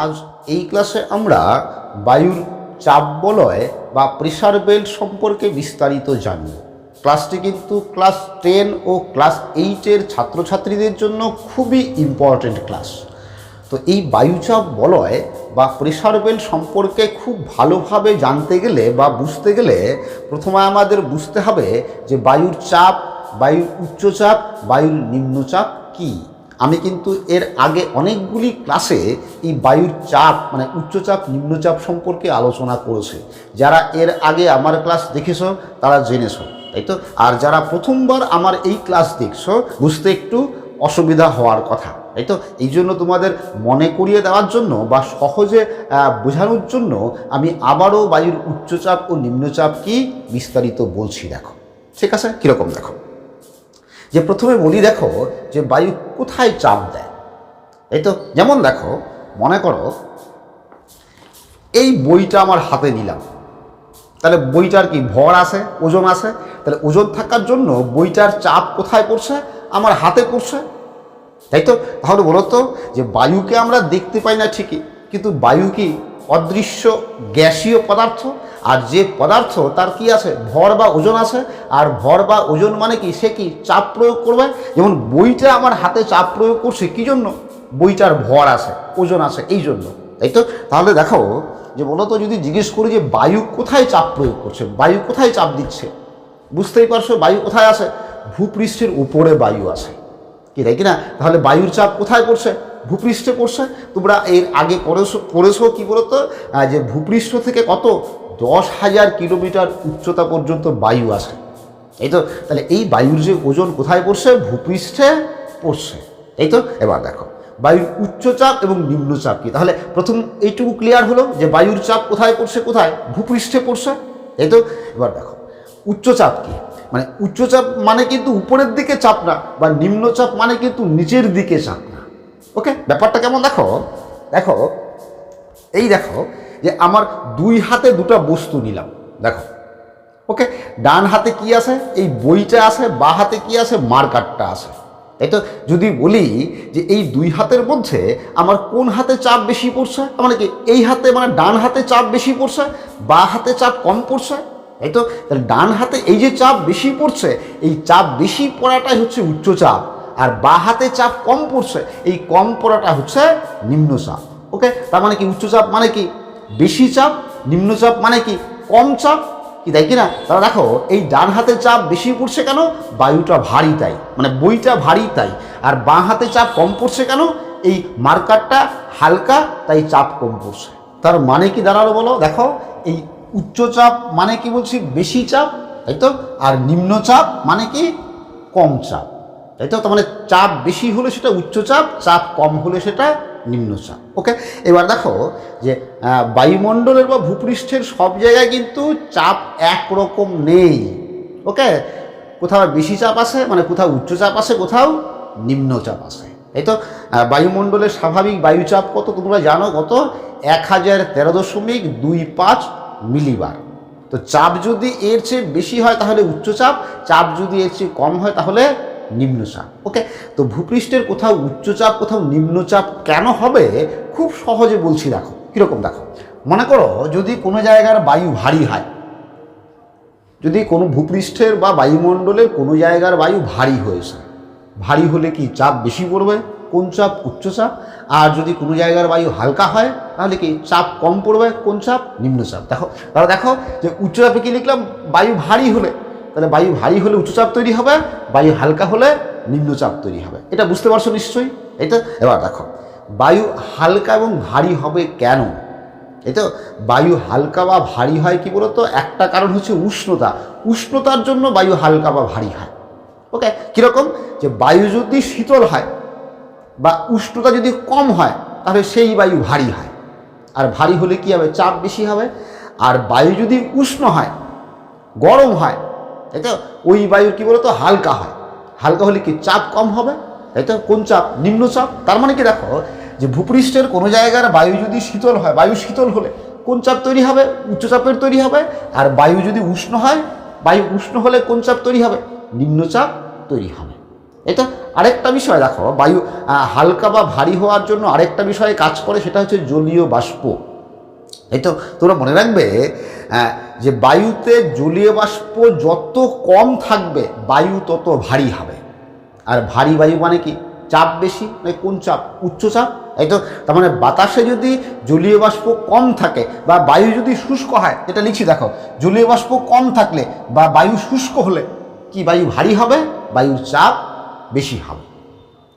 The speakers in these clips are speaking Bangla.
আজ এই ক্লাসে আমরা বায়ুর চাপ বলয় বা প্রেশার বেল্ট সম্পর্কে বিস্তারিত জানি ক্লাসটি কিন্তু ক্লাস টেন ও ক্লাস এইটের ছাত্রছাত্রীদের জন্য খুবই ইম্পর্ট্যান্ট ক্লাস। তো এই বায়ুচাপ বলয় বা প্রেশার বেল্ট সম্পর্কে খুব ভালোভাবে জানতে গেলে বা বুঝতে গেলে প্রথমে আমাদের বুঝতে হবে যে বায়ুর চাপ, বায়ুর উচ্চচাপ, বায়ুর নিম্নচাপ কী। আমি কিন্তু এর আগে অনেকগুলি ক্লাসে এই বায়ুর চাপ মানে উচ্চচাপ, নিম্নচাপ সম্পর্কে আলোচনা করেছে। যারা এর আগে আমার ক্লাস দেখেছ, তারা জেনেছো, তাই তো? আর যারা প্রথমবার আমার এই ক্লাস দেখছ, বুঝতে একটু অসুবিধা হওয়ার কথা, তাই তো? এই জন্য তোমাদের মনে করিয়ে দেওয়ার জন্য বা সহজে বোঝানোর জন্য আমি আবারও বায়ুর উচ্চচাপ ও নিম্নচাপ কি বিস্তারিত বলছি, দেখো। ঠিক আছে? কীরকম দেখো? যে প্রথমে বলি দেখো যে বায়ু কোথায় চাপ দেয়, এই তো যেমন দেখো, মনে করো এই বইটা আমার হাতে নিলাম। তাহলে বইটার কি ভর আছে, ওজন আছে? তাহলে ওজন থাকার জন্য বইটার চাপ কোথায় পড়ছে? আমার হাতে পড়ছে। তাই তো? তাহলে বলো তো যে বায়ুকে আমরা দেখতে পাই না ঠিকই, কিন্তু বায়ু কি অদৃশ্য গ্যাসীয় পদার্থ? আর যে পদার্থ, তার কি আছে? ভর বা ওজন আছে। আর ভর বা ওজন মানে কি? সে কি চাপ প্রয়োগ করবে? যেমন বইটা আমার হাতে চাপ প্রয়োগ করছে, কী জন্য? বইটার ভর আছে, ওজন আছে, এই জন্য। তাই তো? তাহলে দেখো, যে বলো তো যদি জিজ্ঞেস করি যে বায়ু কোথায় চাপ প্রয়োগ করছে? বায়ু কোথায় চাপ দিচ্ছে? বুঝতেই পারছ? বায়ু কোথায় আছে? ভূপৃষ্ঠের উপরে বায়ু আছে। কি, তাই কি না? তাহলে বায়ুর চাপ কোথায় পড়ছে? ভূপৃষ্ঠে পড়ছে। তোমরা এর আগে পড়েছো পড়েছো কী বলতো? যে ভূপৃষ্ঠ থেকে কত? দশ হাজার কিলোমিটার উচ্চতা পর্যন্ত বায়ু আসে এই তো, তাহলে এই বায়ুর যে ওজন কোথায় পড়ছে? ভূপৃষ্ঠে পড়ছে। এই তো, এবার দেখো, বায়ুর উচ্চচাপ এবং নিম্নচাপ কি? তাহলে প্রথম এইটুকু ক্লিয়ার হলো যে বায়ুর চাপ কোথায় পড়ছে, কোথায়? ভূপৃষ্ঠে পড়ছে। এই তো, এবার দেখো উচ্চচাপ কি? মানে উচ্চচাপ মানে কিন্তু উপরের দিকে চাপ না, বা নিম্নচাপ মানে কিন্তু নিচের দিকে চাপ না। ওকে ব্যাপারটা কেমন দেখো? দেখো, এই দেখো যে আমার দুই হাতে দুটো বস্তু নিলাম। দেখো, ওকে? ডান হাতে কি আছে? এই বইটা আছে, বা হাতে কি আছে? মার্কারটা আছে। তাই তো যদি বলি যে এই দুই হাতের মধ্যে আমার কোন হাতে চাপ বেশি পড়ছে? মানে কি এই হাতে মানে ডান হাতে চাপ বেশি পড়ছে, বা হাতে চাপ কম পড়ছে? তাই তো, তাহলে ডান হাতে এই যে চাপ বেশি পড়ছে, এই চাপ বেশি পড়াটাই হচ্ছে উচ্চচাপ আর বা হাতে চাপ কম পড়ছে, এই কম পড়াটা হচ্ছে নিম্নচাপ ওকে? তার মানে কি উচ্চচাপ মানে কি বেশি চাপ নিম্নচাপ মানে কি? কম চাপ? কি তাই কি না তারা দেখো, এই ডান হাতে চাপ বেশি পড়ছে কেন? বায়ুটা ভারী তাই মানে বইটা ভারী তাই। আর বাঁ হাতে চাপ কম পড়ছে কেন? এই মার্কারটা হালকা, তাই চাপ কম পড়ছে। তার মানে কি দাঁড়াল বলো? দেখো, এই উচ্চচাপ মানে কি বলছি? বেশি চাপ, তাই তো? আর নিম্নচাপ মানে কি? কম চাপ, তাই তো? তার মানে চাপ বেশি হলে সেটা উচ্চচাপ চাপ কম হলে সেটা নিম্নচাপ ওকে এবার দেখো যে বায়ুমণ্ডলের বা ভূপৃষ্ঠের সব জায়গায় কিন্তু চাপ একরকম নেই ওকে কোথাও বেশি চাপ আছে মানে কোথাও উচ্চচাপ আছে, কোথাও নিম্নচাপ আছে, এই তো? বায়ুমণ্ডলের স্বাভাবিক বায়ুচাপ কত তোমরা জানো কত? এক হাজার তেরো দশমিক দুই পাঁচ মিলিবার। তো চাপ যদি এর চেয়ে বেশি হয় তাহলে উচ্চচাপ চাপ যদি এর চেয়ে কম হয় তাহলে নিম্নচাপ ওকে তো ভূপৃষ্ঠের কোথাও উচ্চচাপ, কোথাও নিম্নচাপ কেন হবে? খুব সহজে বলছি দেখো, কীরকম দেখো। মনে করো যদি কোনো জায়গার বায়ু ভারী হয়, যদি কোনো ভূপৃষ্ঠের বা বায়ুমণ্ডলের কোনো জায়গার বায়ু ভারী হয়েছে, ভারী হলে কি চাপ বেশি পড়বে? কোন চাপ? উচ্চচাপ আর যদি কোনো জায়গার বায়ু হালকা হয়, তাহলে কি চাপ কম পড়বে? কোন চাপ? নিম্নচাপ। দেখো, তাহলে দেখো যে উচ্চচাপে কি লিখলাম? বায়ু ভারী হলে তাহলে বায়ু ভারী হলে উচ্চচাপ তৈরি হবে, বায়ু হালকা হলে নিম্নচাপ তৈরি হবে। এটা বুঝতে পারছ নিশ্চয়ই? এটা, এবার দেখো, বায়ু হালকা এবং ভারী হবে কেন? এই তো বায়ু হালকা বা ভারী হয় কি বলতো? একটা কারণ হচ্ছে উষ্ণতা। উষ্ণতার জন্য বায়ু হালকা বা ভারী হয়। ওকে? কীরকম? যে বায়ু যদি শীতল হয় বা উষ্ণতা যদি কম হয়, তাহলে সেই বায়ু ভারী হয়। আর ভারী হলে কি হবে? চাপ বেশি হবে। আর বায়ু যদি উষ্ণ হয়, গরম হয় তাই তো? ওই বায়ু কি বলতো? হালকা হয়। হালকা হলে কি চাপ কম হবে? তাই তো? কোন চাপ? নিম্নচাপ তার মানে কি দেখো, যে ভূপৃষ্ঠের কোনো জায়গার বায়ু যদি শীতল হয়, বায়ু শীতল হলে কোন চাপ তৈরি হবে? উচ্চচাপের তৈরি হবে। আর বায়ু যদি উষ্ণ হয়, বায়ু উষ্ণ হলে কোন চাপ তৈরি হবে? নিম্নচাপ তৈরি হবে। এটা আরেকটা বিষয় দেখো, বায়ু হালকা বা ভারী হওয়ার জন্য আরেকটা বিষয়ে কাজ করে, সেটা হচ্ছে জলীয় বাষ্প। এই তো তোমরা মনে রাখবে যে বায়ুতে জলীয় বাষ্প যত কম থাকবে, বায়ু তত ভারী হবে। আর ভারী বায়ু মানে কি? চাপ বেশি মানে কোন চাপ? উচ্চ চাপ। এই তো তার মানে বাতাসে যদি জলীয় বাষ্প কম থাকে বা বায়ু যদি শুষ্ক হয়, এটা লিখছি দেখো, জলীয় বাষ্প কম থাকলে বা বায়ু শুষ্ক হলে কি বায়ু ভারী হবে? বায়ুর চাপ বেশি হবে।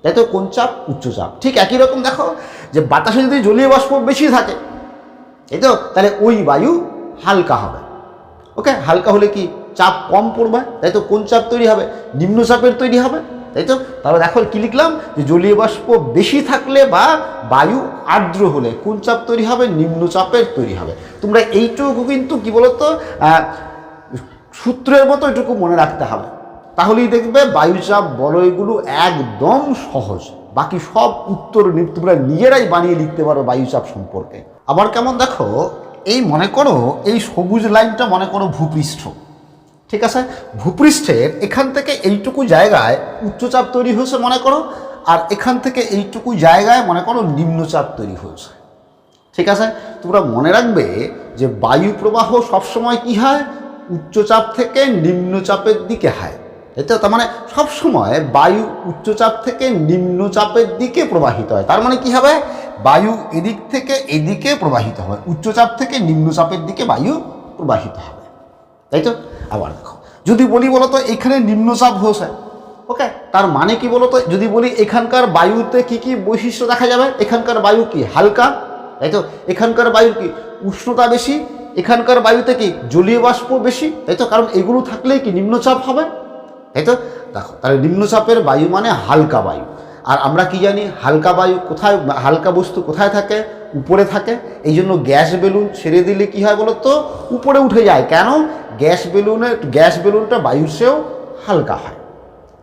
তাই তো কোন চাপ? উচ্চ চাপ। ঠিক একই রকম দেখো, যে বাতাসে যদি জলীয় বাষ্প বেশি থাকে এই তো, তাহলে ওই বায়ু হালকা হবে। ওকে, হালকা হলে কি চাপ কম পড়বে? তাই তো কোন চাপ তৈরি হবে? নিম্নচাপের তৈরি হবে। তাই তো, তাহলে দেখো কি লিখলাম? যে জলীয় বাষ্প বেশি থাকলে বা বায়ু আর্দ্র হলে কোন চাপ তৈরি হবে? নিম্নচাপের তৈরি হবে। তোমরা এইটুকু কিন্তু কি বলতো? সূত্রের মতো এটুকু মনে রাখতে হবে। তাহলেই দেখবে বায়ুচাপ বলয়গুলো একদম সহজ। বাকি সব উত্তর তোমরা নিজেরাই বানিয়ে লিখতে পারো বায়ুচাপ সম্পর্কে। আবার কেমন দেখো, এই মনে করো, এই সবুজ লাইনটা মনে করো ভূপৃষ্ঠ। ঠিক আছে? ভূপৃষ্ঠের এখান থেকে এইটুকু জায়গায় উচ্চচাপ তৈরি হয়েছে মনে করো, আর এখান থেকে এইটুকু জায়গায় মনে করো নিম্নচাপ তৈরি হয়েছে। ঠিক আছে? তোমরা মনে রাখবে যে বায়ু প্রবাহ সবসময় কি হয়? উচ্চচাপ থেকে নিম্নচাপের দিকে হয়। তো তার মানে সবসময় বায়ু উচ্চচাপ থেকে নিম্নচাপের দিকে প্রবাহিত হয়। তার মানে কি হবে? বায়ু এদিক থেকে এদিকে প্রবাহিত হবে। উচ্চচাপ থেকে নিম্নচাপের দিকে বায়ু প্রবাহিত হবে। তাই তো? আবার দেখো, যদি বলি বলতো এখানে নিম্নচাপ হয়েছে ওকে তার মানে কি বলতো? যদি বলি এখানকার বায়ুতে কি কি বৈশিষ্ট্য দেখা যাবে? এখানকার বায়ু কি? হালকা, তাই তো? এখানকার বায়ুর কি? উষ্ণতা বেশি, এখানকার বায়ুতে কি? জলীয় বাষ্প বেশি, তাই তো? কারণ এগুলো থাকলেই কি নিম্নচাপ হবে? তাই তো? দেখো, তাহলে নিম্নচাপের বায়ু মানে হালকা বায়ু। আর আমরা কি জানি, হালকা বায়ু কোথায়, হালকা বস্তু কোথায় থাকে? উপরে থাকে। এই জন্য গ্যাস বেলুন ছেড়ে দিলে কি হয় বলো তো? উপরে উঠে যায়। কেন? গ্যাস বেলুনে, গ্যাস বেলুনটা বায়ুর চেয়েও হালকা হয়।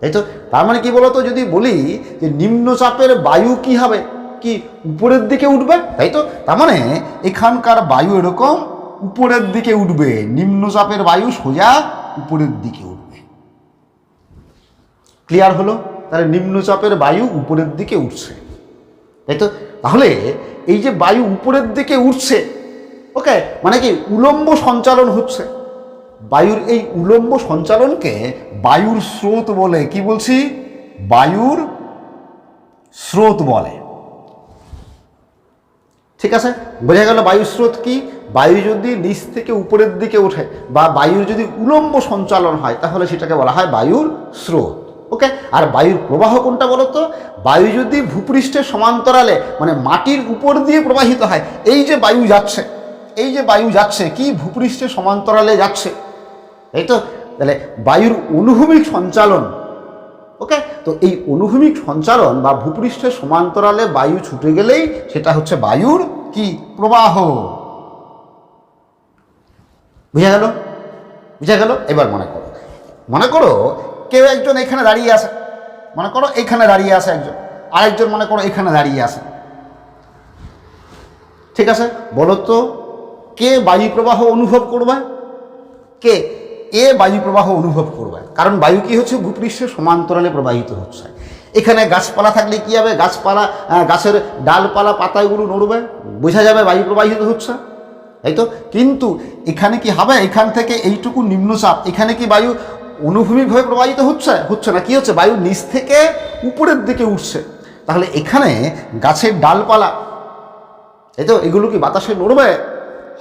তাই তো? তার মানে কি বলতো যদি বলি যে নিম্নচাপের বায়ু কি হবে? কি উপরের দিকে উঠবে? তাই তো? তার মানে এখানকার বায়ু এরকম, উপরের দিকে উঠবে। নিম্নচাপের বায়ু সোজা উপরের দিকে উঠবে। ক্লিয়ার হলো? তাহলে নিম্নচাপের বায়ু উপরের দিকে উঠছে। তাই তো? তাহলে এই যে বায়ু উপরের দিকে উঠছে, ওকে? মানে কি উলম্ব সঞ্চালন হচ্ছে। বায়ুর এই উলম্ব সঞ্চালনকে বায়ুর স্রোত বলে। কি বলছি? বায়ুর স্রোত বলে। ঠিক আছে? বোঝা গেল বায়ুর স্রোত কি? বায়ু যদি নিচ থেকে উপরের দিকে ওঠে বা বায়ুর যদি উলম্ব সঞ্চালন হয়, তাহলে সেটাকে বলা হয় বায়ুর স্রোত। ওকে আর বায়ুর প্রবাহ কোনটা বলো তো বায়ু যদি ভূপৃষ্ঠের সমান্তরালে মানে মাটির উপর দিয়ে প্রবাহিত হয়, এই যে বায়ু যাচ্ছে, এই যে বায়ু যাচ্ছে, কি ভূপৃষ্ঠের সমান্তরালে যাচ্ছে? এই তো, তাহলে বায়ুর অনুভূমিক সঞ্চালন ওকে তো এই অনুভূমিক সঞ্চালন বা ভূপৃষ্ঠের সমান্তরালে বায়ু ছুটে গেলেই সেটা হচ্ছে বায়ুর কি? প্রবাহ। বুঝা গেল? বুঝা গেল? এবার মনে করো। মনে করো কেউ একজন এখানে দাঁড়িয়ে আছে। মনে করো এখানে দাঁড়িয়ে আছে একজন। আরেকজন মনে করো এখানে দাঁড়িয়ে আছে। ঠিক আছে? বলো তো, কে বায়ু প্রবাহ অনুভব করবে? কে? এ বায়ু প্রবাহ অনুভব করবে। কারণ বায়ু কি হচ্ছে? ভূপৃষ্ঠের সমান্তরালে প্রবাহিত হচ্ছে। এখানে গাছপালা থাকলে কি হবে? গাছপালা গাছের ডালপালা, পাতাগুলো নড়বে। বোঝা যাবে বায়ু প্রবাহিত হচ্ছে? তাই তো? কিন্তু এখানে কি হবে? এখান থেকে এইটুকু নিম্নচাপ। এখানে কি বায়ু অনুভূমিকভাবে প্রবাহিত হচ্ছে হচ্ছে না, কি হচ্ছে? বায়ু নিচ থেকে উপরের দিকে উঠছে। তাহলে এখানে গাছের ডালপালা, এই তো এগুলো কি বাতাসে নড়বে?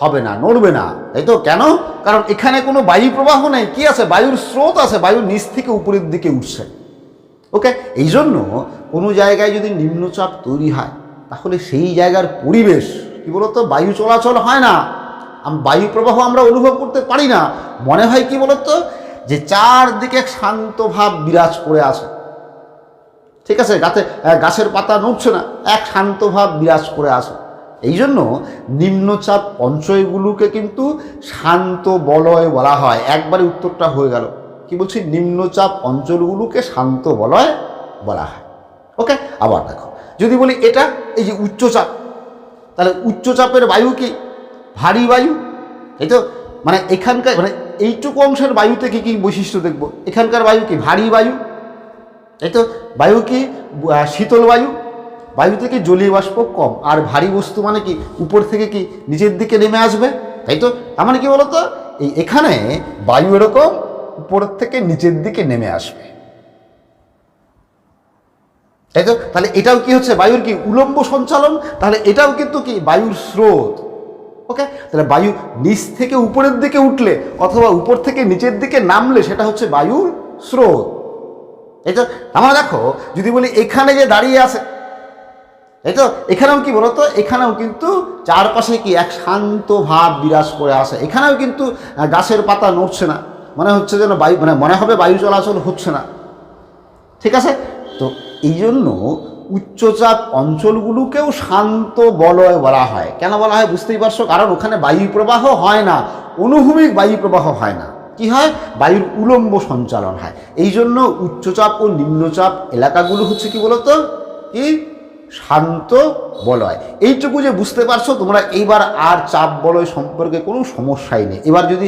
হবে না, নড়বে না। তাই তো কেন? কারণ এখানে কোনো বায়ু প্রবাহ নেই। কি আছে? বায়ুর স্রোত আছে, বায়ু নিচ থেকে উপরের দিকে উঠছে। ওকে? এই জন্য কোনো জায়গায় যদি নিম্নচাপ তৈরি হয়, তাহলে সেই জায়গার পরিবেশ, কি বলতো? বায়ু চলাচল হয় না। বায়ু প্রবাহ আমরা অনুভব করতে পারি না। মনে হয় কি বলতো? যে চারদিকে শান্ত ভাব বিরাজ করে আছে। ঠিক আছে? গাছে গাছের পাতা নড়ছে না, এক শান্ত ভাব বিরাজ করে আছে। এই জন্য নিম্নচাপ অঞ্চলগুলোকে কিন্তু শান্ত বলয় বলা হয়। একবারে উত্তরটা হয়ে গেল। কি বলছি? নিম্নচাপ অঞ্চলগুলোকে শান্ত বলয় বলা হয়। ওকে? আবার দেখো। যদি বলি এটা, এই যে উচ্চচাপ, তাহলে উচ্চচাপের বায়ু কি? ভারী বায়ু এই তো? মানে এখানকার মানে এইটুকু অংশের বায়ুতে কি কি বৈশিষ্ট্য দেখব? এখানকার বায়ু কি ভারী বায়ু? তাই তো, বায়ু কি শীতল বায়ু? বায়ু থেকে জলীয় বাষ্প কম? আর ভারী বস্তু মানে কি উপর থেকে কি নিচের দিকে নেমে আসবে? তাই তো? তার মানে কি বলতো? এই এখানে বায়ু এরকম উপর থেকে নিচের দিকে নেমে আসবে। তাই তো? তাহলে এটাও কি হচ্ছে? বায়ুর কি উলম্ব সঞ্চালন? তাহলে এটাও কিন্তু কি বায়ুর স্রোত। ওকে তাহলে বায়ু নিচ থেকে উপরের দিকে উঠলে অথবা উপর থেকে নিচের দিকে নামলে সেটা হচ্ছে বায়ুর স্রোত। তো, আমরা দেখো, যদি বলি এখানে যে দাঁড়িয়ে আছে, এই তো, এখানেও কি বলতো? এখানেও কিন্তু চারপাশে কি এক শান্ত ভাব বিরাজ করে আসে। এখানেও কিন্তু গাছের পাতা নড়ছে না। মনে হচ্ছে যেন বায়ু মানে মনে হবে বায়ু চলাচল হচ্ছে না। ঠিক আছে? তো এই জন্য উচ্চচাপ অঞ্চলগুলোকেও শান্ত বলয় বলা হয়। কেন বলা হয় বুঝতেই পারছ? কারণ ওখানে বায়ু প্রবাহ হয় না, অনুভূমিক বায়ু প্রবাহ হয় না। কি হয়? বায়ুর উলম্ব সঞ্চালন হয়। এই জন্য উচ্চচাপ ও নিম্নচাপ এলাকাগুলো হচ্ছে কি বলতো? কি? শান্ত বলয়। এইটুকু যে বুঝতে পারছ, তোমরা এইবার আর চাপ বলয় সম্পর্কে কোনো সমস্যাই নেই। এবার যদি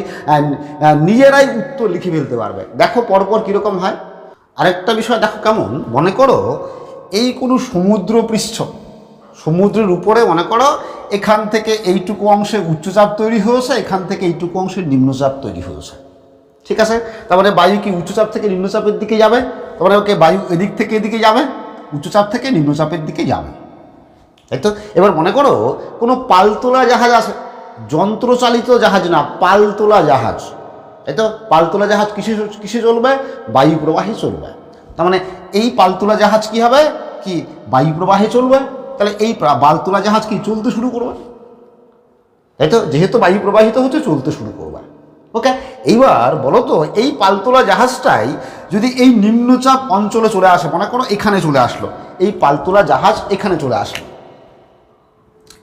নিজেরাই উত্তর লিখে ফেলতে পারবে। দেখো পরপর কীরকম হয়। আরেকটা বিষয় দেখো কেমন। মনে করো এই কোনো সমুদ্র পৃষ্ঠ। সমুদ্রের উপরে মনে করো, এখান থেকে এইটুকু অংশে উচ্চচাপ তৈরি হয়েছে, এখান থেকে এইটুকু অংশে নিম্নচাপ তৈরি হয়েছে। ঠিক আছে? তার মানে বায়ু কি উচ্চচাপ থেকে নিম্নচাপের দিকে যাবে? তারপরে ওকে বায়ু এদিক থেকে এদিকে যাবে, উচ্চচাপ থেকে নিম্নচাপের দিকে যাবে। তাই তো? এবার মনে করো, কোনো পালতোলা জাহাজ আছে, যন্ত্রচালিত জাহাজ না, পালতোলা জাহাজ। তাই তো? পালতোলা জাহাজ কিসে কিসে চলবে? বায়ু প্রবাহে চলবে। তার মানে এই পালতোলা জাহাজ কি হবে? কি বায়ু প্রবাহে চলবে? তাহলে এই বালতোলা জাহাজ কি চলতে শুরু করবে? তাই তো, যেহেতু বায়ু প্রবাহিত হচ্ছে, চলতে শুরু করবে। ওকে এইবার বলো তো, এই পালতোলা জাহাজটাই যদি এই নিম্নচাপ অঞ্চলে চলে আসে, মনে করো এখানে চলে আসলো, এই পালতোলা জাহাজ এখানে চলে আসলো,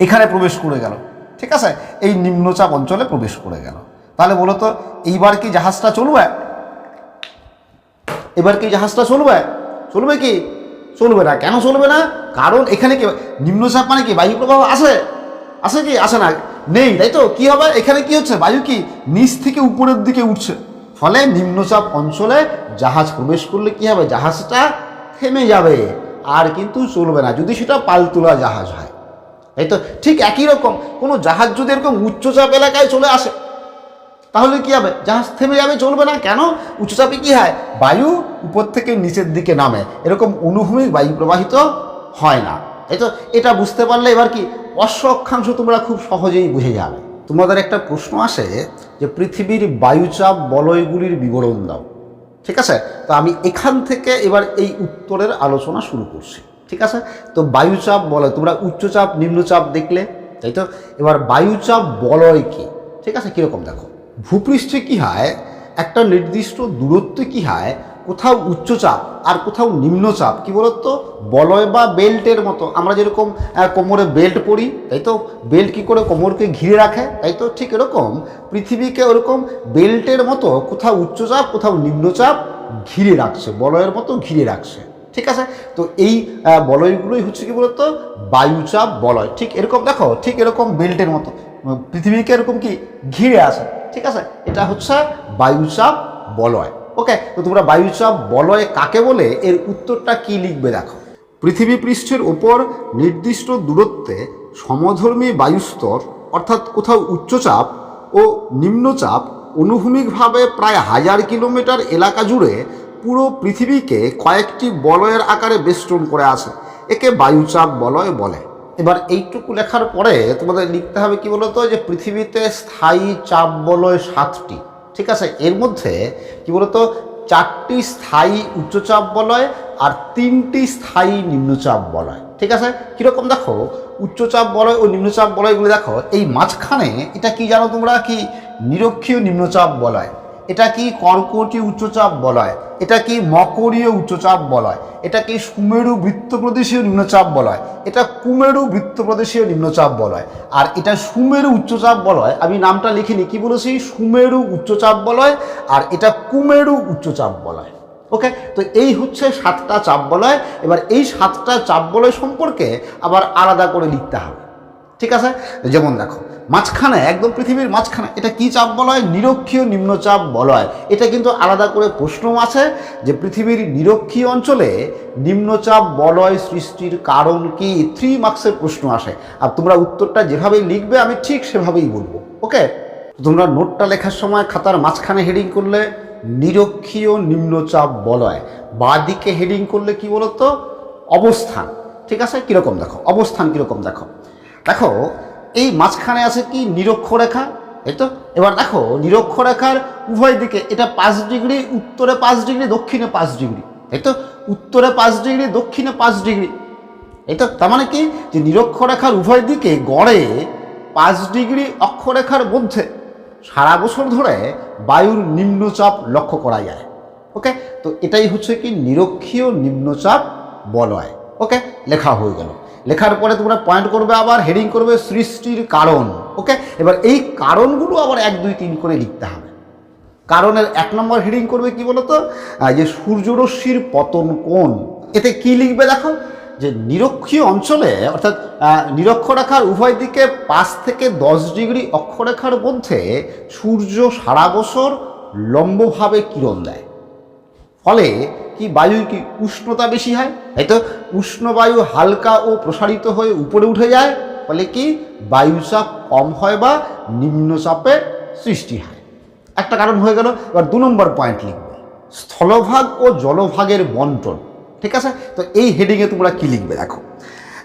এখানে প্রবেশ করে গেল, ঠিক আছে? এই নিম্নচাপ অঞ্চলে প্রবেশ করে গেল। তাহলে বলো তো, এইবার কি জাহাজটা চলবে? এবার কি জাহাজটা চলবে? চলবে কি? চলবে না। কেন চলবে না? কারণ এখানে কি নিম্নচাপ মানে কি? বায়ু প্রবাহ আছে? আছে কি? আসে না? নেই, তাই তো? কি হবে? এখানে কি হচ্ছে? বায়ু কি? নিচ থেকে উপরের দিকে উঠছে। ফলে নিম্নচাপ অঞ্চলে জাহাজ প্রবেশ করলে কি হবে? জাহাজটা থেমে যাবে আর কিন্তু চলবে না। যদি সেটা পালতোলা জাহাজ হয়, তাই তো? ঠিক একই রকম। কোনো জাহাজ যদি এরকম উচ্চচাপ এলাকায় চলে আসে তাহলে কি হবে? জাহাজ থেমে যাবে, চলবে না। কেন? উচ্চচাপে কি হয়? বায়ু উপর থেকে নিচের দিকে নামে। এরকম অনুভূমিক বায়ু প্রবাহিত হয় না। এই তো এটা বুঝতে পারলে এবার কি? অশ্ব অক্ষাংশ তোমরা খুব সহজেই বুঝে যাবে। তোমাদের একটা প্রশ্ন আসে যে পৃথিবীর বায়ুচাপ বলয়গুলির বিবরণ দাও। ঠিক আছে? তো আমি এখান থেকে এবার এই উত্তরের আলোচনা শুরু করছি। ঠিক আছে? তো বায়ুচাপ বলয়, তোমরা উচ্চচাপ, নিম্নচাপ দেখলে। তাই তো? এবার বায়ুচাপ বলয় কি? ঠিক আছে? কীরকম দেখো। ভূপৃষ্ঠে কি হয়? একটা নির্দিষ্ট দূরত্বে কি হয়? কোথাও উচ্চচাপ আর কোথাও নিম্নচাপ, কি বলতো? বলয় বা বেল্টের মতো। আমরা যেরকম কোমরে বেল্ট পরি, তাই তো? বেল্ট কি করে কোমরকে ঘিরে রাখে? তাই তো? ঠিক এরকম। পৃথিবীকে ওরকম বেল্টের মতো কোথাও উচ্চচাপ, কোথাও নিম্নচাপ ঘিরে রাখছে, বলয়ের মতো ঘিরে রাখছে। ঠিক আছে? তো এই বলয়গুলোই হচ্ছে কি বলতো? বায়ুচাপ, বলয়। ঠিক এরকম, দেখো? ঠিক এরকম বেল্টের মতো। পৃথিবীকে এরকম কি ঘিরে আছে? ঠিক আছে? এটা হচ্ছে বায়ুচাপ বলয়। ওকে তো তোমরা বায়ুচাপ বলয় কাকে বলে? এর উত্তরটা কি লিখবে দেখো। পৃথিবী পৃষ্ঠের ওপর নির্দিষ্ট দূরত্বে সমধর্মী বায়ুস্তর, অর্থাৎ কোথাও উচ্চচাপ ও নিম্নচাপ অনুভূমিকভাবে প্রায় হাজার কিলোমিটার এলাকা জুড়ে পুরো পৃথিবীকে কয়েকটি বলয়ের আকারে বেষ্টন করে আছে। একে বায়ুচাপ বলয় বলে। এবার এইটুকু লেখার পরে তোমাদের লিখতে হবে কি বলতো, যে পৃথিবীতে স্থায়ী চাপ বলয় সাতটি, ঠিক আছে? এর মধ্যে কি বলতো, চারটি স্থায়ী উচ্চচাপ বলয় আর তিনটি স্থায়ী নিম্নচাপ বলয় ঠিক আছে? কীরকম দেখো উচ্চচাপ বলয় ও নিম্নচাপ বলয়গুলো দেখো, এই মাঝখানে এটা কি জানো তোমরা, কি নিরক্ষীয় নিম্নচাপ বলয় এটা কি কর্কটীয় উচ্চচাপ বলয়? এটা কি মকরীয় উচ্চচাপ বলয়? এটা কি সুমেরু বৃত্তপ্রদেশীয় নিম্নচাপ বলয়? এটা কুমেরু বৃত্তপ্রদেশীয় নিম্নচাপ বলয়। আর এটা সুমেরু উচ্চচাপ বলয়, আমি নামটা লিখিনি, কি বলেছি? সুমেরু উচ্চচাপ বলয় আর এটা কুমেরু উচ্চচাপ বলয়। ওকে? তো এই হচ্ছে সাতটা চাপ বলয়। এবার এই সাতটা চাপ বলয় সম্পর্কে আবার আলাদা করে লিখতে হবে। ঠিক আছে? যেমন দেখো মাঝখানে, একদম পৃথিবীর মাঝখানে, এটা কি চাপ বলা হয়? নিরক্ষীয় নিম্নচাপ বলা হয়। এটা কিন্তু আলাদা করে প্রশ্ন আছে যে পৃথিবীর নিরক্ষীয় অঞ্চলে নিম্নচাপ বলয় সৃষ্টির কারণ কি? থ্রি মার্কসের প্রশ্ন আসে। আর তোমরা উত্তরটা যেভাবেই লিখবে, আমি ঠিক সেভাবেই বলব। ওকে তোমরা নোটটা লেখার সময় খাতার মাঝখানে হেডিং করলে নিরক্ষীয় নিম্নচাপ বলয়। বা দিকে হেডিং করলে কি বলতো? অবস্থান। ঠিক আছে? কীরকম দেখো? অবস্থান কীরকম দেখো? দেখো এই মাঝখানে আছে কি নিরক্ষরেখা? এই তো? এবার দেখো, নিরক্ষরেখার উভয় দিকে এটা পাঁচ ডিগ্রি, উত্তরে পাঁচ ডিগ্রি, দক্ষিণে পাঁচ ডিগ্রি। এই তো? উত্তরে পাঁচ ডিগ্রি, দক্ষিণে পাঁচ ডিগ্রি। এই তো? তার মানে কি? যে নিরক্ষরেখার উভয় দিকে গড়ে পাঁচ ডিগ্রি অক্ষরেখার মধ্যে সারা বছর ধরে বায়ুর নিম্নচাপ লক্ষ্য করা যায়। ওকে? তো এটাই হচ্ছে কি? নিরক্ষীয় নিম্নচাপ বলয়। ওকে? লেখা হয়ে গেল। লেখার পরে তোমরা পয়েন্ট করবে আবার হেডিং করবে সৃষ্টির কারণ ওকে এবার এই কারণগুলো আবার এক, দুই, তিন করে লিখতে হবে। কারণের এক নম্বর হেডিং করবে কি বলতো? যে সূর্যরশ্মির পতন কোণ। এতে কি লিখবে দেখো? যে নিরক্ষীয় অঞ্চলে, অর্থাৎ নিরক্ষরেখার উভয় দিকে পাঁচ থেকে দশ ডিগ্রি অক্ষরেখার মধ্যে সূর্য সারা বছর লম্বভাবে কিরণ দেয়। ফলে কি বায়ুর কি উষ্ণতা বেশি হয়? তাই তো উষ্ণ বায়ু হালকা ও প্রসারিত হয়ে উপরে উঠে যায়, ফলে কি বায়ুচাপ কম হয় বা নিম্নচাপের সৃষ্টি হয়। একটা কারণ হয়ে গেল, এবার দু নম্বর পয়েন্ট লিখবে। স্থলভাগ ও জলভাগের বন্টন, ঠিক আছে? তো এই হেডিংয়ে তোমরা কি লিখবে দেখো?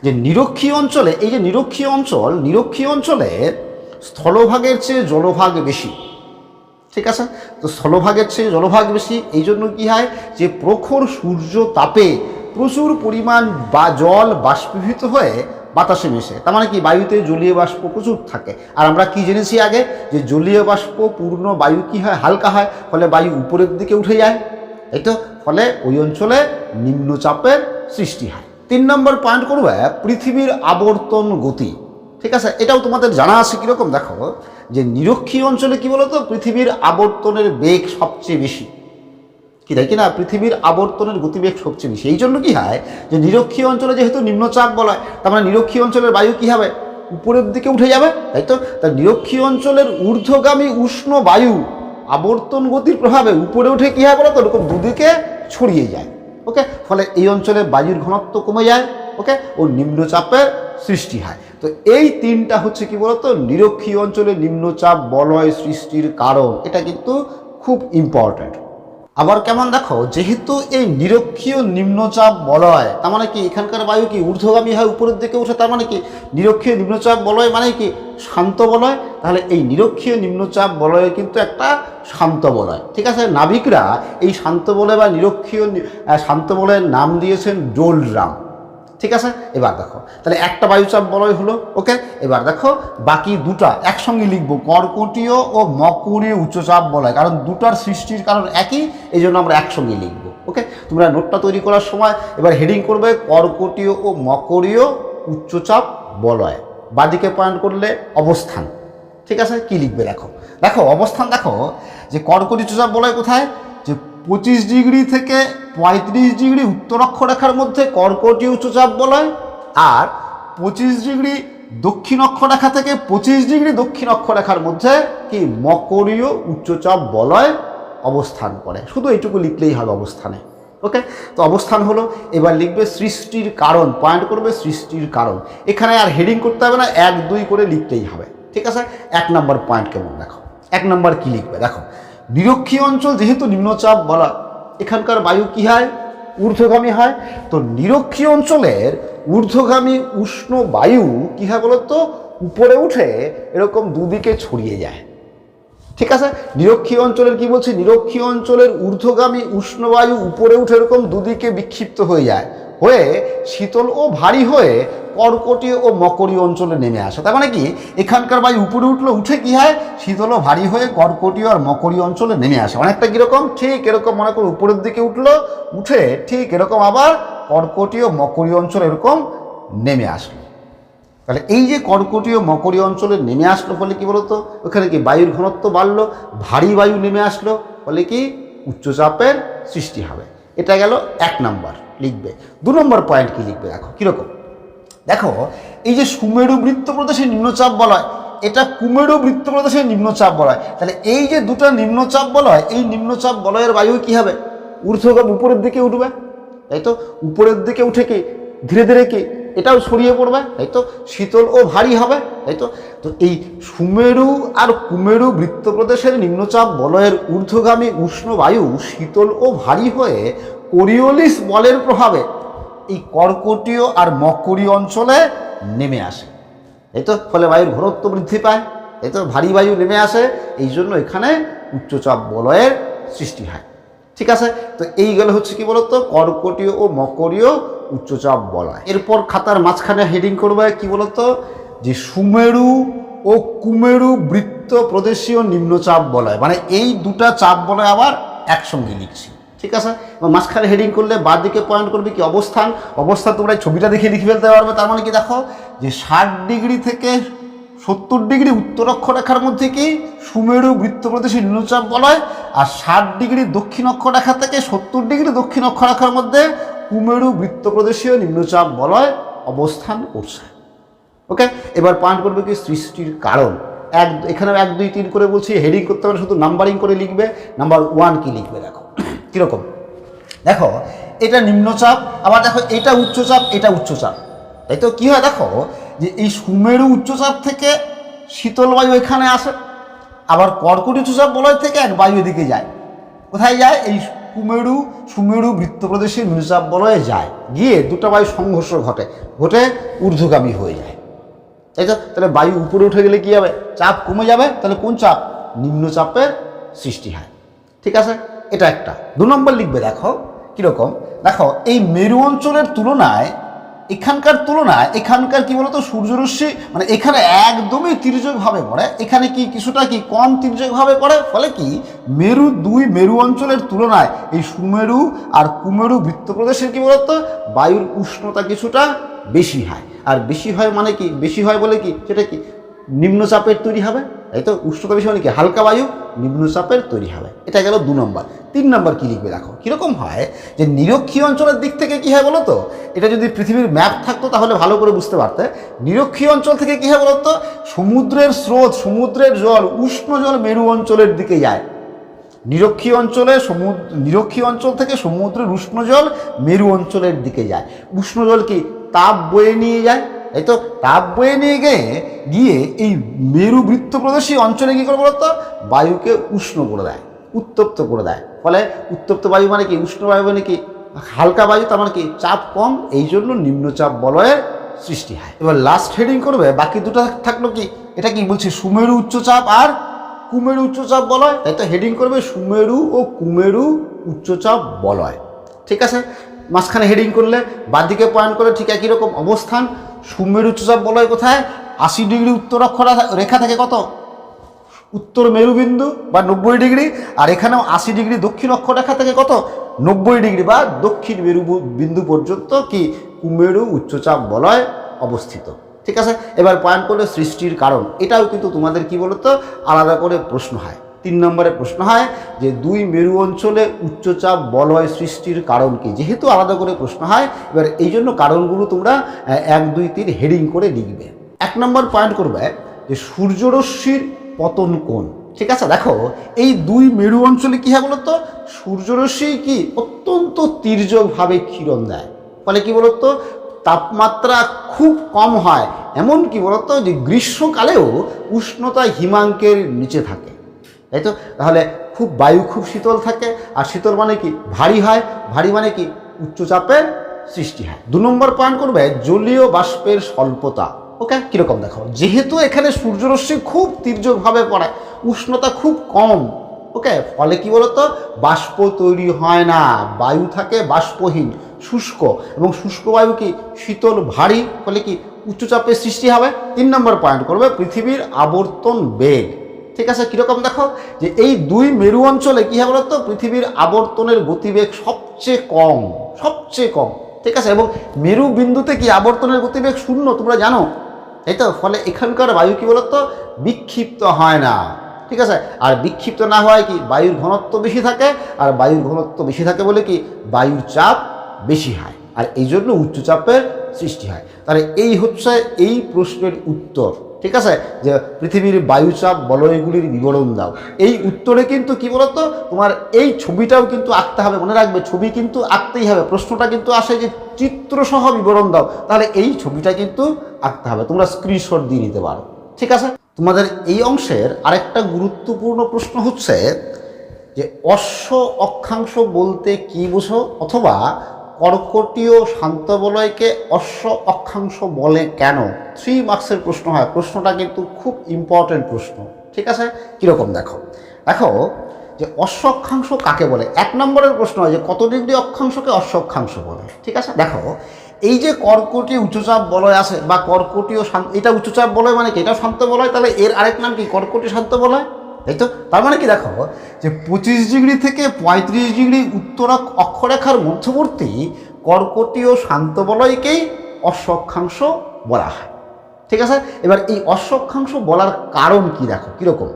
যে নিরক্ষীয় অঞ্চলে, এই যে নিরক্ষীয় অঞ্চল, নিরক্ষীয় অঞ্চলে স্থলভাগের চেয়ে জলভাগ বেশি। ঠিক আছে? তো স্থলভাগের চেয়ে জলভাগ বেশি এই জন্য কী হয় যে প্রখর সূর্য তাপে প্রচুর পরিমাণ বা জল বাষ্পীভূত হয়ে বাতাসে মেশে। তার মানে কি? বায়ুতে জলীয় বাষ্প প্রচুর থাকে। আর আমরা কি জেনেছি আগে? যে জলীয় বাষ্প পূর্ণ বায়ু কি হয়? হালকা হয়, ফলে বায়ু উপরের দিকে উঠে যায়। এই তো? ফলে ওই অঞ্চলে নিম্নচাপের সৃষ্টি হয়। তিন নম্বর পয়েন্ট করবে, পৃথিবীর আবর্তন গতি। ঠিক আছে? এটাও তোমাদের জানা আছে কীরকম? দেখো, যে নিরক্ষীয় অঞ্চলে কি বলতো? পৃথিবীর আবর্তনের বেগ সবচেয়ে বেশি। কি তাই কিনা পৃথিবীর আবর্তনের গতিবেগ সবচেয়ে বেশি। এই জন্য কি হয় যে নিরক্ষীয় অঞ্চলে যেহেতু নিম্নচাপ বলা হয় তার মানে নিরক্ষীয় অঞ্চলের বায়ু কি হবে? উপরের দিকে উঠে যাবে, তাই তো? তার নিরক্ষীয় অঞ্চলের ঊর্ধ্বগামী উষ্ণ বায়ু আবর্তন গতির প্রভাবে উপরে উঠে কি হয় বলো তো এরকম দুদিকে ছড়িয়ে যায়। ওকে? ফলে এই অঞ্চলে বায়ুর ঘনত্ব কমে যায়। ওকে? ও নিম্নচাপের সৃষ্টি হয়। তো এই তিনটা হচ্ছে কি বলতো? নিরক্ষীয় অঞ্চলে নিম্নচাপ, বলয় সৃষ্টির কারণ। এটা কিন্তু খুব ইম্পর্ট্যান্ট আবার কেমন দেখো, যেহেতু এই নিরক্ষীয় নিম্নচাপ, বলয়, তার মানে কি এখানকার বায়ু কি ঊর্ধ্বগামী হয়, উপরের দিকে উঠে, তার মানে কি নিরক্ষীয় নিম্নচাপ, বলয় মানে কি শান্ত বলয়? তাহলে এই নিরক্ষীয় নিম্নচাপ, বলয় কিন্তু একটা শান্ত বলয়। ঠিক আছে? নাবিকরা এই শান্ত বলয় বা নিরক্ষীয় শান্ত বলয়ের নাম দিয়েছেন ডোলড্রাম ঠিক আছে? এবার দেখো। তাহলে একটা বায়ুচাপ বলয় হলো, ওকে? এবার দেখো, বাকি দুটা একসঙ্গে লিখব, কর্কটীয় ও মকরীয় উচ্চচাপ বলয়, কারণ দুটার সৃষ্টির কারণ একই এই জন্য আমরা একসঙ্গে লিখব, ওকে? তোমরা নোটটা তৈরি করার সময় এবার হেডিং করবে, কর্কটীয় ও মকরীয় উচ্চচাপ বলয়। বাদিকে পয়েন্ট করলে অবস্থান, ঠিক আছে? কি লিখবে দেখো? দেখো, অবস্থান দেখো, যে কর্কট উচ্চচাপ বলয় কোথায়? যে পঁচিশ ডিগ্রি থেকে পঁয়ত্রিশ ডিগ্রি উত্তর অক্ষরেখার মধ্যে কর্কটীয় উচ্চচাপ বলয় আর পঁচিশ ডিগ্রি দক্ষিণ অক্ষরেখা থেকে পঁচিশ ডিগ্রি দক্ষিণ অক্ষরেখার মধ্যে কি মকরীয় উচ্চচাপ বলয় অবস্থান করে। শুধু এইটুকু লিখলেই হবে অবস্থানে। ওকে? তো অবস্থান হলো, এবার লিখবে সৃষ্টির কারণ পয়েন্ট করবে সৃষ্টির কারণ। এখানে আর হেডিং করতে হবে না, এক, দুই করে লিখতেই হবে। ঠিক আছে? এক নম্বর পয়েন্ট কেমন? দেখো। এক নম্বর কি লিখবে? দেখো। নিরক্ষীয় অঞ্চল যেহেতু নিম্নচাপ বলা এখানকার বায়ু কী হয়? ঊর্ধ্বগামী হয়। তো নিরক্ষীয় অঞ্চলের ঊর্ধ্বগামী উষ্ণ বায়ু কী হয় বলতো? উপরে উঠে এরকম দুদিকে ছড়িয়ে যায়। ঠিক আছে? নিরক্ষীয় অঞ্চলের কি বলছি? নিরক্ষীয় অঞ্চলের ঊর্ধ্বগামী উষ্ণবায়ু উপরে উঠে এরকম দুদিকে বিক্ষিপ্ত হয়ে যায়। হয়ে শীতল ও ভারী হয়ে কর্কটীয় ও মকরীয় অঞ্চলে নেমে আসে। তার মানে কি? এখানকার বায়ু উপরে উঠল, উঠে কি হয়? শীতল ও ভারী হয়ে কর্কটীয় আর মকরীয় অঞ্চলে নেমে আসে। অনেকটা কীরকম? ঠিক এরকম মনে করো উপরের দিকে উঠল, উঠে ঠিক এরকম আবার কর্কটীয় মকরীয় অঞ্চল এরকম নেমে আসলো। তাহলে এই যে কর্কটীয় মকরী অঞ্চলে নেমে আসলো ফলে কি বলতো? ওখানে কি বায়ুর ঘনত্ব বাড়লো? ভারী বায়ু নেমে আসলো ফলে কি? উচ্চচাপের সৃষ্টি হবে। এটা গেল এক নাম্বার। লিখবে। দু নম্বর পয়েন্ট কি লিখবে দেখো, কীরকম? দেখো, এই যে সুমেরু বৃত্ত প্রদেশে নিম্নচাপ হয় এটা কুমেরু বৃত্তপ্রদেশের নিম্নচাপ বলয়। তাহলে এই যে দুটো নিম্নচাপ বলয়, এই নিম্নচাপ বলয়ের বায়ু কি হবে? ঊর্ধ্বগাম উপরের দিকে উঠবে, তাই তো? উপরের দিকে উঠে কি? ধীরে ধীরে কি? এটাও ছড়িয়ে পড়বে, তাই তো? শীতল ও ভারী হবে, তাই তো? তো এই সুমেরু আর কুমেরু বৃত্তপ্রদেশের নিম্নচাপ বলয়ের ঊর্ধ্বগামী উষ্ণ বায়ু শীতল ও ভারী হয়ে কোরিওলিস বলের প্রভাবে এই কর্কটীয় আর মকরীয় অঞ্চলে নেমে আসে। এই তো ফলে বায়ুর ঘনত্ব বৃদ্ধি পায়, এই তো ভারী বায়ু নেমে আসে, এই জন্য এখানে উচ্চচাপ বলয়ের সৃষ্টি হয়। ঠিক আছে? তো এই গেলে হচ্ছে কি বলতো? কর্কটীয় ও মকরীয় উচ্চচাপ বলয়। এরপর খাতার মাঝখানে হেডিং করবে কি বলতো? যে সুমেরু ও কুমেরু বৃত্ত প্রদেশীয় নিম্নচাপ বলয়। মানে এই দুটা চাপ বলয় আবার একসঙ্গে লিখছি। ঠিক আছে? মাঝখানে হেডিং করলে বাদ দিকে পয়েন্ট করবে কি অবস্থান? অবস্থান তোমরা ছবিটা দেখে লিখে ফেলতে পারবে। তার মানে কি দেখো? যে ষাট ডিগ্রি থেকে সত্তর ডিগ্রি উত্তর অক্ষরেখার মধ্যে কি সুমেরু বৃত্ত বৃত্তপ্রদেশী নিম্নচাপ বলয় আর ষাট ডিগ্রি দক্ষিণ অক্ষরেখা থেকে সত্তর ডিগ্রি দক্ষিণ অক্ষরেখার মধ্যে কুমেরু বৃত্তপ্রদেশীয় নিম্নচাপ বলয় অবস্থান করছে। ওকে এবার পয়েন্ট করবে কি সৃষ্টির কারণ। এক এখানে এক, দুই, তিন করে বলছি। হেডিং করতে পারে শুধু নাম্বারিং করে লিখবে। নাম্বার ওয়ান কি লিখবে দেখো? কীরকম? দেখো, এটা নিম্নচাপ, আবার দেখো, এটা উচ্চচাপ এটা উচ্চচাপ। তাই তো? কী হয় দেখো, যে এই সুমেরু উচ্চচাপ থেকে শীতল বায়ু এখানে আসে, আবার কর্কট উচ্চচাপ বলয় থেকে এক বায়ু এদিকে যায়। কোথায় যায়? এই কুমেরু সুমেরু বৃত্তপ্রদেশে নিম্নচাপ বলয়ে যায়। গিয়ে দুটো বায়ু সংঘর্ষ ঘটে ঘটে ঊর্ধ্বগামী হয়ে যায়। তাই তো? তাহলে বায়ু উপরে উঠে গেলে কি হবে? চাপ কমে যাবে। তাহলে কোন চাপ? নিম্নচাপের সৃষ্টি হয়। ঠিক আছে? এটা একটা। দু নম্বর লিখবে, দেখো, কীরকম? দেখো, এই মেরু অঞ্চলের তুলনায়, এখানকার তুলনায়, এখানকার কি বলতো, সূর্যরশ্মি মানে এখানে একদমই তির্যকভাবে পড়ে, এখানে কি কিছুটা কি কম তির্যকভাবে পড়ে? ফলে কি, মেরু দুই মেরু অঞ্চলের তুলনায়, এই সুমেরু আর কুমেরু বৃত্তপ্রদেশের কি বলতো, বায়ুর উষ্ণতা কিছুটা বেশি হয়। আর বেশি হয় মানে কি, বেশি হয় বলে কি, সেটা কি, নিম্নচাপের তৈরি হবে? এই তো উষ্ণতা বেশি মানে কি? হালকা বায়ু নিম্নচাপের তৈরি হবে এটা গেল দু নম্বর। তিন নম্বর কী লিখবে দেখো? কীরকম হয় যে নিরক্ষীয় অঞ্চলের দিক থেকে কী হয় বলো তো? এটা যদি পৃথিবীর ম্যাপ থাকতো তাহলে ভালো করে বুঝতে পারতে। নিরক্ষীয় অঞ্চল থেকে কী হয় বলো তো? সমুদ্রের স্রোত, সমুদ্রের জল, উষ্ণ জল মেরু অঞ্চলের দিকে যায়। নিরক্ষীয় অঞ্চলে সমুদ্র নিরক্ষী অঞ্চল থেকে সমুদ্রের উষ্ণ জল মেরু অঞ্চলের দিকে যায়। উষ্ণ জল কি? তাপ বয়ে নিয়ে যায়। এই তো? তাপ বয়ে নিয়ে গিয়ে গিয়ে এই মেরু বৃত্তপ্রদেশী অঞ্চলে কী করে বলতো? বায়ুকে উষ্ণ করে দেয়, উত্তপ্ত করে দেয়। ফলে উত্তপ্ত বায়ু মানে কি? উষ্ণ বায়ু মানে কি? হালকা বায়ু, তার মানে কি? চাপ কম, এই জন্য নিম্নচাপ বলয়ের সৃষ্টি হয়। এবার লাস্ট হেডিং করবে, বাকি দুটো থাকল কি? এটা কি বলছি? সুমেরু উচ্চচাপ আর কুমেরু উচ্চচাপ বলয়। তাই তো হেডিং করবে, সুমেরু ও কুমেরু উচ্চচাপ বলয়। ঠিক আছে? মাঝখানে হেডিং করলে, বাদিকে পয়েন্ট করলে ঠিক একই রকম অবস্থান। সুমেরু উচ্চচাপ বলয় কোথায়? আশি ডিগ্রি উত্তর অক্ষর রেখা থেকে কত? উত্তর মেরুবিন্দু বা নব্বই ডিগ্রি, আর এখানেও আশি ডিগ্রি দক্ষিণ অক্ষরেখা থেকে কত? নব্বই ডিগ্রি বা দক্ষিণ মেরু বিন্দু পর্যন্ত কি কুমেরু উচ্চচাপ বলয় অবস্থিত। ঠিক আছে? এবার পয়েন্ট করলে সৃষ্টির কারণ। এটাও কিন্তু তোমাদের কি বলতো? আলাদা করে প্রশ্ন হয়। তিন নম্বরে প্রশ্ন হয় যে দুই মেরু অঞ্চলে উচ্চচাপ বলয় সৃষ্টির কারণ কি? যেহেতু আলাদা করে প্রশ্ন হয়, এবার এই জন্য কারণগুলো তোমরা এক, দুই, তিন হেডিং করে লিখবে। এক নম্বর পয়েন্ট করবে যে সূর্যরশ্মির পতন কোণ। ঠিক আছে? দেখো, এই দুই মেরু অঞ্চলে কী হয় বলতো? সূর্যরশ্মি কি অত্যন্ত তির্যকভাবে ক্ষীরণ দেয়। ফলে কি বলতো? তাপমাত্রা খুব কম হয়। এমন কি বলতো যে গ্রীষ্মকালেও উষ্ণতা হিমাঙ্কের নিচে থাকে। তাই তো? তাহলে খুব বায়ু খুব শীতল থাকে, আর শীতল মানে কি? ভারী হয়, ভারী মানে কি? উচ্চচাপের সৃষ্টি হয়। দু নম্বর পয়েন্ট করবে জলীয় বাষ্পের স্বল্পতা। ওকে কীরকম দেখো? যেহেতু এখানে সূর্যরশ্মি খুব তির্যকভাবে পড়ে, উষ্ণতা খুব কম। ওকে ফলে কি বলতো? বাষ্প তৈরি হয় না। বায়ু থাকে বাষ্পহীন, শুষ্ক। এবং শুষ্ক বায়ু কি? শীতল, ভারী, ফলে কি? উচ্চচাপের সৃষ্টি হবে। তিন নম্বর পয়েন্ট করবে পৃথিবীর আবর্তন বেগ। ঠিক আছে? কীরকম দেখো? যে এই দুই মেরু অঞ্চলে কী হবে বলতো? পৃথিবীর আবর্তনের গতিবেগ সবচেয়ে কম সবচেয়ে কম। ঠিক আছে? এবং মেরু বিন্দুতে কি আবর্তনের গতিবেগ শূন্য? তোমরা জানো? তাই তো? ফলে এখানকার বায়ু কি বলতো? বিক্ষিপ্ত হয় না। ঠিক আছে? আর বিক্ষিপ্ত না হওয়ায় কি? বায়ুর ঘনত্ব বেশি থাকে। আর বায়ুর ঘনত্ব বেশি থাকে বলে কি? বায়ুর চাপ বেশি হয়। আর এই জন্য উচ্চচাপের সৃষ্টি হয়। তাহলে এই হচ্ছে এই প্রশ্নের উত্তর, ঠিক আছে? যে পৃথিবীর বায়ুচাপ বলয়গুলির বিবরণ দাও। এই উত্তরে কিন্তু কি বলতো? তোমার এই ছবিটাও কিন্তু আঁকতে হবে, মনে রাখবে, ছবি কিন্তু আঁকতেই হবে, প্রশ্নটা কিন্তু আসে যে চিত্রসহ বিবরণ দাও, তাহলে এই ছবিটা কিন্তু আঁকতে হবে, তোমরা স্ক্রিনশট দিয়ে নিতে পারো, ঠিক আছে? তোমাদের এই অংশের আরেকটা গুরুত্বপূর্ণ প্রশ্ন হচ্ছে যে অশ্ব অক্ষাংশ বলতে কি বোঝো? অথবা কর্কটীয় শান্ত বলয়কে অশ্ব অক্ষাংশ বলে কেন? থ্রি মার্কসের প্রশ্ন হয়। প্রশ্নটা কিন্তু খুব ইম্পর্টেন্ট প্রশ্ন। ঠিক আছে? কীরকম দেখো? দেখো যে অশ্ব অক্ষাংশ কাকে বলে? এক নম্বরের প্রশ্ন হয় যে কত ডিগ্রি অক্ষাংশকে অশ্ব অক্ষাংশ বলে? ঠিক আছে? দেখো, এই যে কর্কটীয় উচ্চচাপ বলয় আছে বা কর্কটীয় এটা উচ্চচাপ বলয় মানে কি? এটা শান্ত বলয় তাহলে এর আরেক নাম কি? কর্কটীয় শান্ত বলয় তাই তো? তার মানে কি দেখো, যে পঁচিশ ডিগ্রি থেকে পঁয়ত্রিশ ডিগ্রি উত্তর অক্ষরেখার মধ্যবর্তী কর্কটীয় শান্ত বলয়কেই অশ্ব অক্ষাংশ বলা হয়। ঠিক আছে? এবার এই অশ্ব অক্ষাংশ বলার কারণ কি দেখো, কীরকম?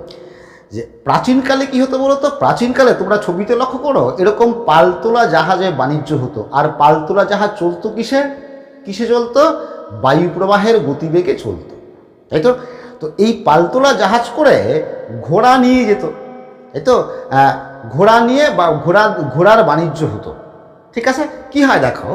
যে প্রাচীনকালে কি হতো বলতো? প্রাচীনকালে তোমরা ছবিতে লক্ষ্য করো, এরকম পালতোলা জাহাজে বাণিজ্য হতো। আর পালতোলা জাহাজ চলতো কিসে কিসে চলতো? বায়ু প্রবাহের গতিবেগে চলতো। তাই তো? তো এই পালতোলা জাহাজ করে ঘোড়া নিয়ে যেত। এই তো ঘোড়া নিয়ে বা ঘোড়া, ঘোড়ার বাণিজ্য হতো। ঠিক আছে? কি হয় দেখো,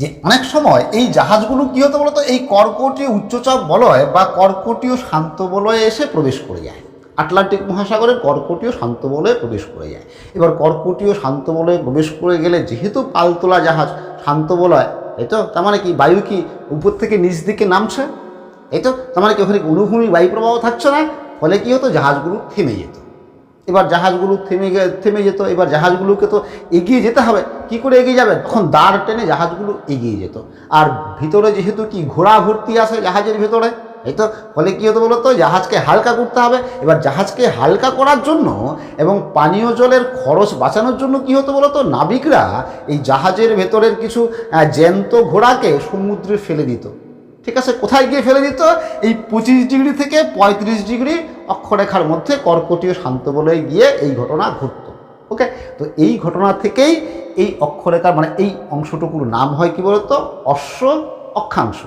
যে অনেক সময় এই জাহাজগুলো কী হতো বলতো? এই কর্কটীয় উচ্চচাপ বলয় বা কর্কটীয় শান্ত বলয়ে এসে প্রবেশ করে যায়। আটলান্টিক মহাসাগরে কর্কটীয় শান্ত বলয়ে প্রবেশ করে যায়। এবার কর্কটীয় শান্ত বলয়ে প্রবেশ করে গেলে যেহেতু পালতোলা জাহাজ শান্ত বলয় এই তো? তার মানে কি? বায়ু কি উপর থেকে নিচ দিকে নামছে? এই তো তার মানে কি ওখানে অনুভূমি বায়ু প্রবাহ থাকছে না? ফলে কি হতো? জাহাজগুলো থেমে যেত। এবার জাহাজগুলো থেমে থেমে যেত, এবার জাহাজগুলোকে তো এগিয়ে যেতে হবে। কি করে এগিয়ে যাবে? তখন দাঁড় টেনে জাহাজগুলো এগিয়ে যেত। আর ভিতরে যেহেতু কি ঘোড়া ভর্তি আছে জাহাজের ভেতরে, এই তো, ফলে কী হতো বলতো? জাহাজকে হালকা করতে হবে। এবার জাহাজকে হালকা করার জন্য এবং পানীয় জলের খরচ বাঁচানোর জন্য কী হতো বলতো? নাবিকরা এই জাহাজের ভেতরের কিছু জ্যান্ত ঘোড়াকে সমুদ্রে ফেলে দিত। ঠিক আছে, কোথায় গিয়ে ফেলে দিত? এই পঁচিশ ডিগ্রি থেকে পঁয়ত্রিশ ডিগ্রি অক্ষরেখার মধ্যে কর্কটীয় শান্ত বলে গিয়ে এই ঘটনা ঘটত ওকে তো এই ঘটনা থেকেই এই অক্ষরেখার মানে এই অংশটুকুর নাম হয় কি বলতো? অশ্ব অক্ষাংশ,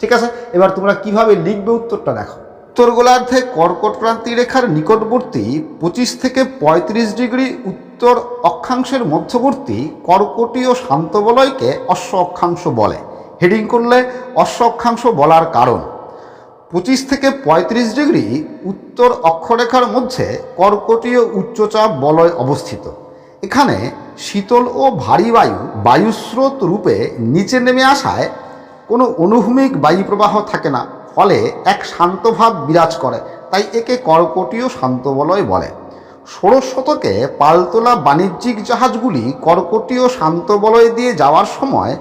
ঠিক আছে? এবার তোমরা কীভাবে লিখবে উত্তরটা দেখো। উত্তর গোলার্ধে কর্কট ক্রান্তি রেখার নিকটবর্তী পঁচিশ থেকে পঁয়ত্রিশ ডিগ্রি উত্তর অক্ষাংশের মধ্যবর্তী কর্কটীয় শান্ত বলয়কে অশ্ব অক্ষাংশ বলে। হেডিং করলে অশ্ব অক্ষাংশ বলার কারণ। পঁচিশ থেকে পঁয়ত্রিশ ডিগ্রি উত্তর অক্ষরেখার মধ্যে কর্কটীয় উচ্চচাপ বলয় অবস্থিত। এখানে শীতল ও ভারী বায়ু বায়ুস্রোত রূপে নিচে নেমে আসায় কোনো অনুভূমিক বায়ু প্রবাহ থাকে না, ফলে এক শান্তভাব বিরাজ করে, তাই একে কর্কটীয় শান্ত বলয় বলে। ষোড়শ শতকে পালতোলা বাণিজ্যিক জাহাজগুলি কর্কটীয় শান্ত বলয় দিয়ে যাওয়ার সময়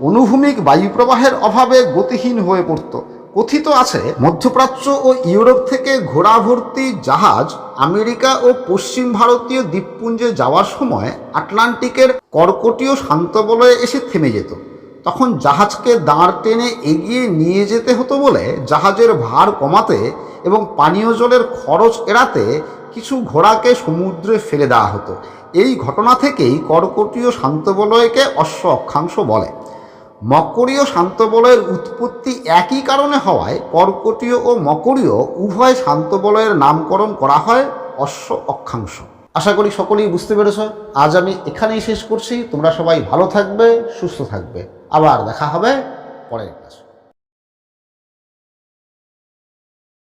অনুভূমিক বায়ুপ্রবাহের অভাবে গতিহীন হয়ে পড়ত। কথিত আছে, মধ্যপ্রাচ্য ও ইউরোপ থেকে ঘোড়া ভর্তি জাহাজ আমেরিকা ও পশ্চিম ভারতীয় দ্বীপপুঞ্জে যাওয়ার সময় আটলান্টিকের কর্কটীয় শান্ত বলয়ে এসে থেমে যেত। তখন জাহাজকে দাঁড় টেনে এগিয়ে নিয়ে যেতে হতো বলে জাহাজের ভার কমাতে এবং পানীয় জলের খরচ এড়াতে কিছু ঘোড়াকে সমুদ্রে ফেলে দেওয়া হতো। এই ঘটনা থেকেই কর্কটীয় শান্তবলয়কে অশ্ব অক্ষাংশ বলে। মকরীয় শান্তবলয়ের উৎপত্তি একই কারণে হওয়ায় কর্কটীয় ও মকরীয় উভয় শান্তবলয়ের নামকরণ করা হয় অশ্ব অক্ষাংশ। আশা করি সকলেই বুঝতে পেরেছ। আজ আমি এখানেই শেষ করছি। তোমরা সবাই ভালো থাকবে, সুস্থ থাকবে। আবার দেখা হবে পরের ক্লাসে।